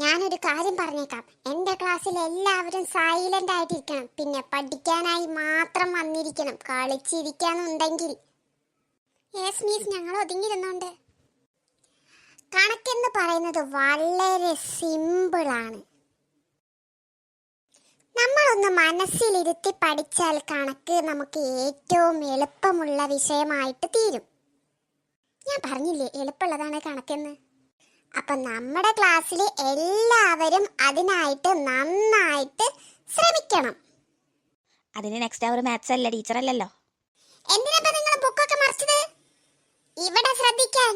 ഞാനൊരു കാര്യം പറഞ്ഞേക്കാം. എന്റെ ക്ലാസ്സിൽ എല്ലാവരും സൈലന്റ് ആയിട്ടിരിക്കണം. പിന്നെ പഠിക്കാനായി മാത്രം വന്നിരിക്കണം. കളിച്ചിരിക്കാന്നുണ്ടെങ്കിൽ. യെസ് മീസ് ഞങ്ങൾ ഒതുങ്ങിയിരുന്നുണ്ട്. കണക്കെന്ന് പറയുന്നത് വളരെ സിമ്പിളാണ് നമ്മളൊന്ന് മനസ്സിലിരുത്തി പഠിച്ചാൽ കണക്ക് നമുക്ക് ഏറ്റവും എളുപ്പമുള്ള വിഷയമായിട്ട് തീരും. ഞാൻ പറഞ്ഞില്ലേ എളുപ്പമുള്ളതാണ് കണക്കെന്ന്? അപ്പൊ നമ്മുടെ ക്ലാസ്സിൽ എല്ലാവരും അതിനായിട്ട് നന്നായിട്ട് ശ്രമിക്കണം. അതിന് നെക്സ്റ്റ് അവർ മാത്സ് അല്ല ടീച്ചർ അല്ലല്ലോ. എന്തിനാ നിങ്ങൾ ബുക്കൊക്കെ മറിച്ചത്? ഇവിടെ ശ്രദ്ധിക്കാൻ.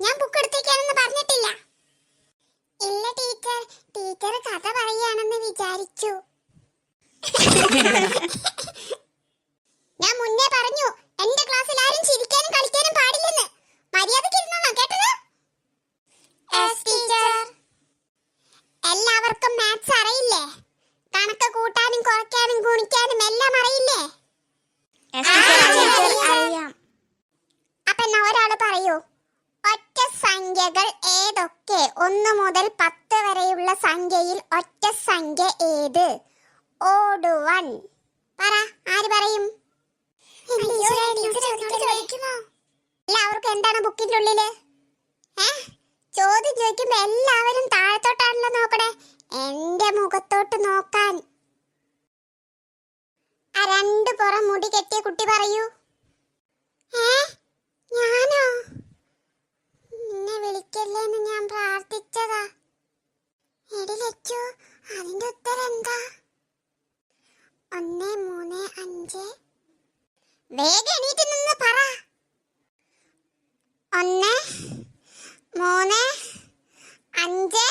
ഞാൻ ബുക്ക് എടുത്തേക്കാണെന്ന് പറഞ്ഞിട്ടില്ല. ഇല്ല ടീച്ചർ ടീച്ചർ കഥ പറയാണെന്ന് വിചാരിച്ചു ഞാൻ മുന്നേ പറഞ്ഞു എന്റെ ക്ലാസ്സിൽ ആരും ചിരിക്കാനും കളിക്കാനും പാടില്ലെന്ന് മര്യാദയ്ക്ക് ഇരുന്നോളാം കേട്ടത് ടീച്ചർ എല്ലാവർക്കും മാത്സ് അറിയില്ലേ കണക്ക് കൂട്ടാനും കുറയ്ക്കാനും ഗുണിക്കാനും എല്ലാം അറിയില്ലേ. അറിയാം. അപ്പൊ എന്നാ ഒരാൾ പറയൂ. ഒറ്റ സംഖ്യകൾ ഏതൊക്കെ? ഒന്ന് മുതൽ പത്ത് വരെയുള്ള സംഖ്യയിൽ ഒറ്റ സംഖ്യ ഏത്? ഓട് വൺ പറ ആര് പറയും? എല്ലാവർക്കും എന്താണ് ബുക്കിന്റെ ഉള്ളിൽ? ചോദ്യം ചോദിക്കുമ്പോ എല്ലാവരും താഴത്തോട്ടാണല്ലോ നോക്കണേ. എന്റെ മുഖത്തോട്ട് നോക്കാൻ. ആ രണ്ട് പുറം മുടി കെട്ടിയ കുട്ടി പറയൂ. ഏ? ഞാനോ? നിന്നെ വിളിക്കല്ലേന്ന് ഞാൻ പ്രാർത്ഥിച്ചതാ. എടി ലച്ചു അതിന്റെ ഉത്തരം എന്താ? ഒന്ന് മൂന്ന് അഞ്ച്. വേഗം എണീറ്റ് നിന്ന് പറ. ഒന്ന് മൂന്ന് അഞ്ച്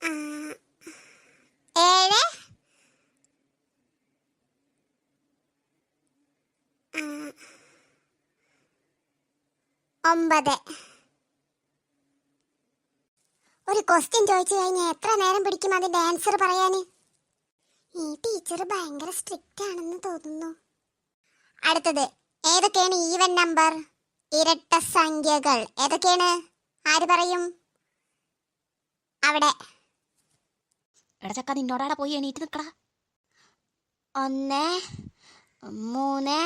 ആ, ഏഴ് ആ, ഒമ്പത്. ഒരു ക്വസ്റ്റ്യൻ ചോദിച്ചു കഴിഞ്ഞാൽ എത്ര നേരം പിടിക്കും അതിന്റെ ആൻസർ പറയാന്? ഈ ടീച്ചർ ഭയങ്കര സ്ട്രിക്റ്റ് ആണെന്ന് തോന്നുന്നു. അടുത്തത് ഏതൊക്കെയാണ് ഈവൻ നമ്പർ ഇരട്ട സംഖ്യകൾ. ഏതൊക്കെയാണ്? ആര് പറയും? അവിടെ. എടാ നിന്നോടാടെ പോയി എണീറ്റ് നിൽക്കടാ ഒന്ന് മൂന്ന്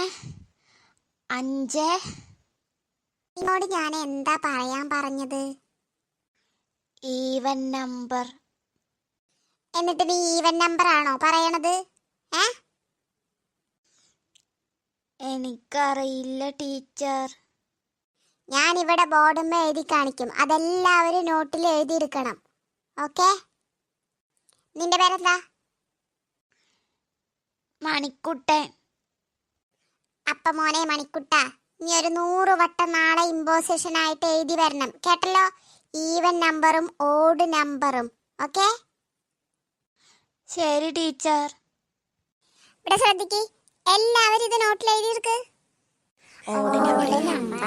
അഞ്ച് നിന്നോട് ഞാൻ എന്താ പറയാൻ പറഞ്ഞത്? Even number. എന്നിട്ട് നീ ഈവൻ നമ്പർ ആണോ പറയണത്? ഏ? എനിക്കറിയില്ല ടീച്ചർ. ഞാൻ ഇവിടെ ബോർഡുമ്മ എഴുതി കാണിക്കും. അതെല്ലാവരും നോട്ടിൽ എഴുതിയെടുക്കണം ഓക്കെ? നിന്റെ പേരെന്താ? മണിക്കുട്ടൻ. അപ്പ മോനെ മണിക്കുട്ട. നീ ഒരു നൂറ് വട്ടം നാളെ ഇമ്പോസിഷൻ ആയിട്ട് എഴുതി വരണം. കേട്ടല്ലോ? ഈവൻ നമ്പറും ഓഡ് നമ്പറും ഓക്കെ ശരി ടീച്ചർ. ഇവിടെ ശ്രദ്ധിക്ക്. എല്ലാവരും ഇത് നോട്ടിൽ എഴുതിയെടുക്ക് ഓഡ് ഓഡ് നമ്പർ.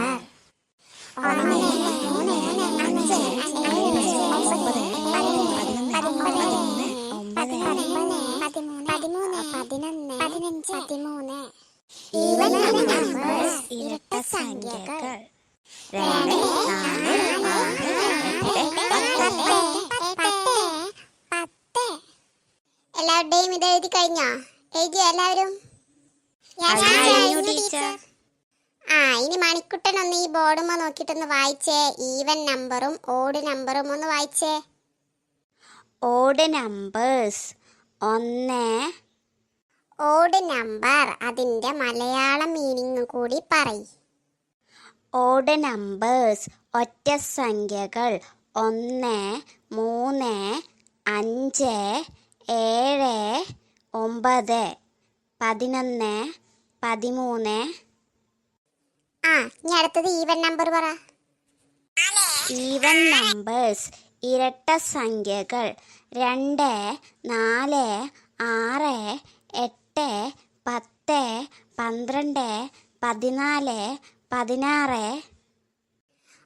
രണ്ട്, നാല് ആറ് എട്ട് പത്ത്, പത്ത്. എല്ലാവരുടെയും ഇത് എഴുതി കഴിഞ്ഞോ എഴുതിയോ എല്ലാവരും. ആ ഇനി മണിക്കുട്ടൻ ഒന്ന് ഈ ബോർഡുമ്മ നോക്കിയിട്ടൊന്ന് വായിച്ചേ. ഈവൻ നമ്പറും ഓഡ് നമ്പറും ഒന്ന് വായിച്ചേ. ഓഡ് നമ്പേഴ്സ് ഒന്ന്. ഓഡ് നമ്പർ അതിന്റെ മലയാള മീനിങ് കൂടി പറയ്. Odd numbers. ഒറ്റ സംഖ്യകൾ. ഒന്ന് മൂന്ന് അഞ്ച് ഏഴ് ഒമ്പത്. പതിനൊന്ന് പതിമൂന്ന്. ആ ഇനി അടുത്തത് ഈവൻ നമ്പർ പറ. ഈവൻ നമ്പേഴ്സ് ഇരട്ട സംഖ്യകൾ. രണ്ട് നാല് ആറ് എട്ട് പത്ത് പന്ത്രണ്ട് പതിനാല് പതിനാറ്.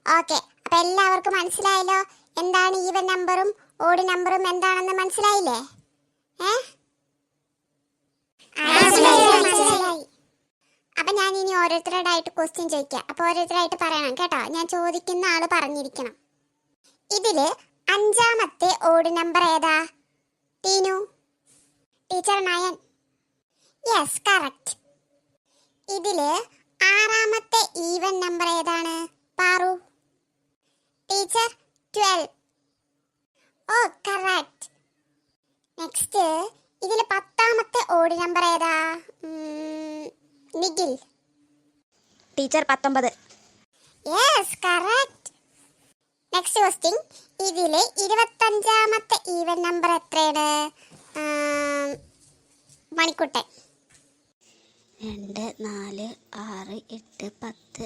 ഓക്കെ അപ്പൊ എല്ലാവർക്കും മനസ്സിലായല്ലോ എന്താണ് ഈവൻ നമ്പറും ഓഡ് നമ്പറും എന്താണെന്ന് മനസ്സിലായില്ലേ. അപ്പൊ ഞാൻ ഇനി ഓരോരുത്തരോടായിട്ട് ക്വസ്റ്റ്യൻ ചോദിക്കാം. അപ്പൊ ഓരോരുത്തരായിട്ട് പറയണം കേട്ടോ. ഞാൻ ചോദിക്കുന്ന ആൾ പറഞ്ഞിരിക്കണം. ഇതിൽ അഞ്ചാമത്തെ ഓഡ് നമ്പർ ഏതാ? Teenu. Teacher nine. Yes correct ഇതിൽ ആറാമത്തെ ഈവൻ നമ്പർ ഏതാണ്? Paru. Teacher twelve oh correct next ഇതിൽ പത്താമത്തെ ഓഡ് നമ്പർ ഏതാ? നിഗിൽ നിഖിൽ. ടീച്ചർ പത്തൊമ്പത്. യെസ് കറക്റ്റ് നെക്സ്റ്റ് ക്വസ്റ്റ്യൻ ഇതിലെ ഇരുപത്തഞ്ചാമത്തെ ഈവൻ നമ്പർ എത്രയാണ്? മണിക്കുട്ടൻ. രണ്ട് നാല് ആറ് എട്ട് പത്ത്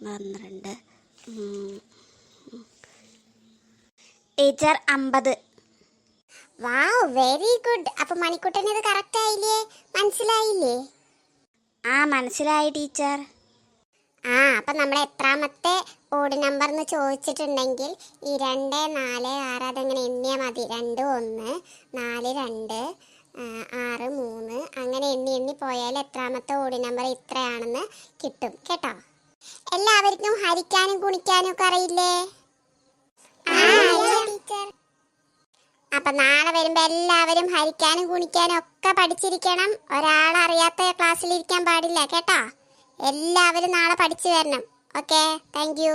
പന്ത്രണ്ട്. ടീച്ചർ അമ്പത്. വാവ് വെരി ഗുഡ് അപ്പൊ മണിക്കുട്ടൻ ഇത് കറക്റ്റ് ആയില്ലേ? മനസ്സിലായില്ലേ? ആ മനസ്സിലായി ടീച്ചർ ആ അപ്പൊ നമ്മൾ എത്രാമത്തെ ഓഡ് നമ്പർ എന്ന് ചോദിച്ചിട്ടുണ്ടെങ്കിൽ ഈ രണ്ട് നാല് ആറ് അതെങ്ങനെ എണ്ണിയാൽ മതി. രണ്ട് ഒന്ന് നാല് രണ്ട് ആറ് മൂന്ന് അങ്ങനെ എണ്ണി എണ്ണി പോയാൽ എത്രാമത്തെ ഓടി നമ്പർ ഇത്രയാണെന്ന് കിട്ടും. കേട്ടോ? എല്ലാവർക്കും ഹരിക്കാനും കുണിക്കാനും ഒക്കെ അറിയില്ലേ? അപ്പൊ നാളെ വരുമ്പോ എല്ലാവരും ഹരിക്കാനും കുണിക്കാനും ഒക്കെ പഠിച്ചിരിക്കണം. ഒരാൾ അറിയാത്ത ക്ലാസ്സിൽ ഇരിക്കാൻ പാടില്ല കേട്ടോ? എല്ലാവരും നാളെ പഠിച്ചു വരണം. Okay thank you